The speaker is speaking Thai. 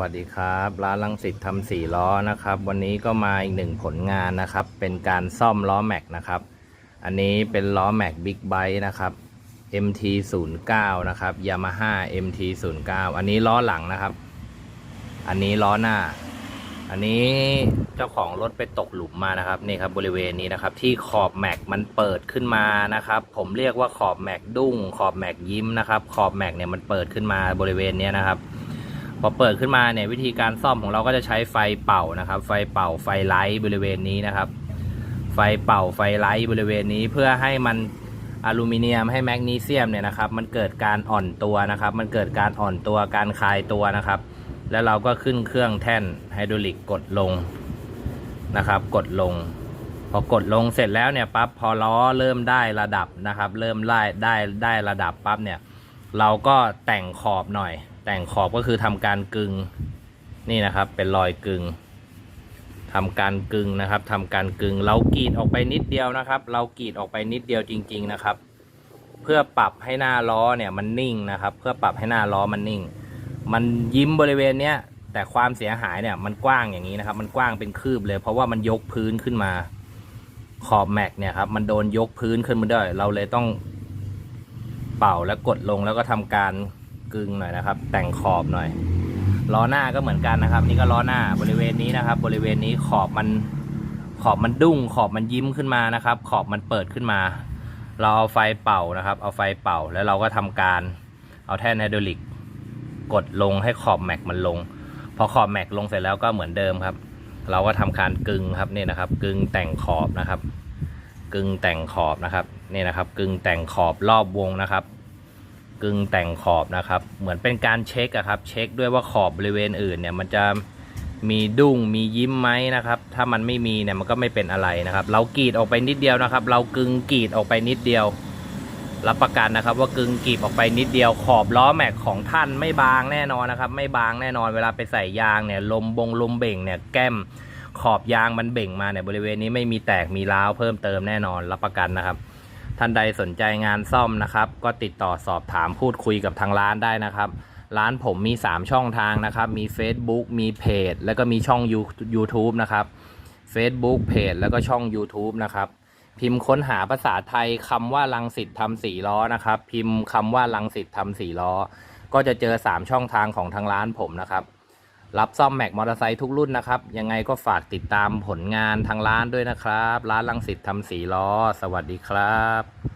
วัสดีครับ ร้านลังสิตทำสี่ล้อนะครับ วันนี้ก็มาอีกหนึ่งผลงานนะครับ เป็นการซ่อมล้อแม็กนะครับ อันนี้เป็นล้อแม็กบิ๊กไบค์นะครับ MT 0 9นะครับ Yamaha MT 0 9อันนี้ล้อหลังนะครับ อันนี้ล้อหน้า อันนี้เจ้าของรถไปตกหลุมมานะครับนี่ครับบริเวณนี้นะครับ ที่ขอบแม็กมันเปิดขึ้นมานะครับ ผมเรียกว่าขอบแม็กดุ้งขอบแม็กยิ้มนะครับ ขอบแม็กเนี่ยมันเปิดขึ้นมาบริเวณนี้นะครับ อเปิดขึ้นมาเนี่ยวิธีการซ่อมของเราก็จะใช้ไฟเป่านะครับ ไฟเป่าไฟไลท์บริเวณนี้นะครับ ไฟเป่าไฟไลท์บริเวณนี้เพื่อให้มันอลูมิเนียมให้แมกนีเซียมเนี่ยนะครับ มันเกิดการอ่อนตัวนะครับ มันเกิดการอ่อนตัวการคลายตัวนะครับ แล้วเราก็ขึ้นเครื่องแท่นไฮดรอลิกกดลงนะครับ กดลง พอกดลงเสร็จแล้วเนี่ยปั๊บพอล้อเริ่มได้ระดับนะครับ เริ่มได้ได้ได้ระดับปั๊บเนี่ย เราก็แต่งขอบหน่อย แต่งขอบก็คือทำการกึงนี่นะครับ เป็นรอยกึงทำการกึงนะครับทำการกึงเรากรีดออกไปนิดเดียวนะครับ เรากรีดออกไปนิดเดียวจริง ๆนะครับ เพื่อปรับให้หน้าล้อเนี่ยมันนิ่งนะครับ เพื่อปรับให้หน้าล้อมันนิ่ง มันยิ้มบริเวณเนี้ยแต่ความเสียหายเนี่ยมันกว้างอย่างนี้นะครับ มันกว้างเป็นคืบเลย เพราะว่ามันยกพื้นขึ้นมา ขอบแม็กเนี่ยครับมันโดนยกพื้นขึ้นมาด้วย เราเลยต้องเป่าแล้วกดลงแล้วก็ทำการ กึงหน่อยนะครับ แต่งขอบหน่อยล้อหน้าก็เหมือนกันนะครับ นี่ก็ล้อหน้าบริเวณนี้นะครับ บริเวณนี้ขอบมันขอบมันดุ้ง ขอบมันยิ้มขึ้นมานะครับ ขอบมันเปิดขึ้นมา เราเอาไฟเป่านะครับ เอาไฟเป่าแล้วเราก็ทำการเอาแท่นไฮดรอลิก กดลงให้ขอบแม็กมันลง พอขอบแม็กลงเสร็จแล้วก็เหมือนเดิมครับ เราก็ทำการกึงครับนี่นะครับ กึงแต่งขอบนะครับ กึงแต่งขอบนะครับนี่นะครับ กึงแต่งขอบรอบวงนะครับ กึงแต่งขอบนะครับ เหมือนเป็นการเช็คอะครับ เช็คด้วยว่าขอบบริเวณอื่นเนี่ยมันจะมีดุ้งมียิ้มไหมนะครับ ถ้ามันไม่มีเนี่ยมันก็ไม่เป็นอะไรนะครับ เรากรีดออกไปนิดเดียวนะครับ เรากึงกรีดออกไปนิดเดียว รับประกันนะครับ ว่ากึงกรีบออกไปนิดเดียว ขอบล้อแม็กของท่านไม่บางแน่นอนนะครับ ไม่บางแน่นอนเวลาไปใส่ยางเนี่ยลมบงลมเบ่งเนี่ยแก้มขอบยางมันเบ่งมาเนี่ยบริเวณนี้ไม่มีแตกมีร้าวเพิ่มเติมแน่นอนรับประกันนะครับ ท่านใดสนใจงานซ่อมนะครับ ก็ติดต่อสอบถามพูดคุยกับทางร้านได้นะครับ ร้านผมมี 3 ช่องทางนะครับ มี Facebook มีเพจ แล้วก็มีช่อง YouTube นะครับ Facebook เพจแล้วก็ช่อง YouTube นะครับพิมพ์ค้นหาภาษาไทยคำว่าลังสิตทำสีล้อนะครับ พิมพ์คำว่าลังสิตทำสีล้อ ก็จะเจอ 3 ช่องทางของทางร้านผมนะครับ รับซ่อมแม็กมอเตอร์ไซค์ทุกรุ่นนะครับ ยังไงก็ฝากติดตามผลงานทางร้านด้วยนะครับ ร้านลังสิตทำสีล้อ สวัสดีครับ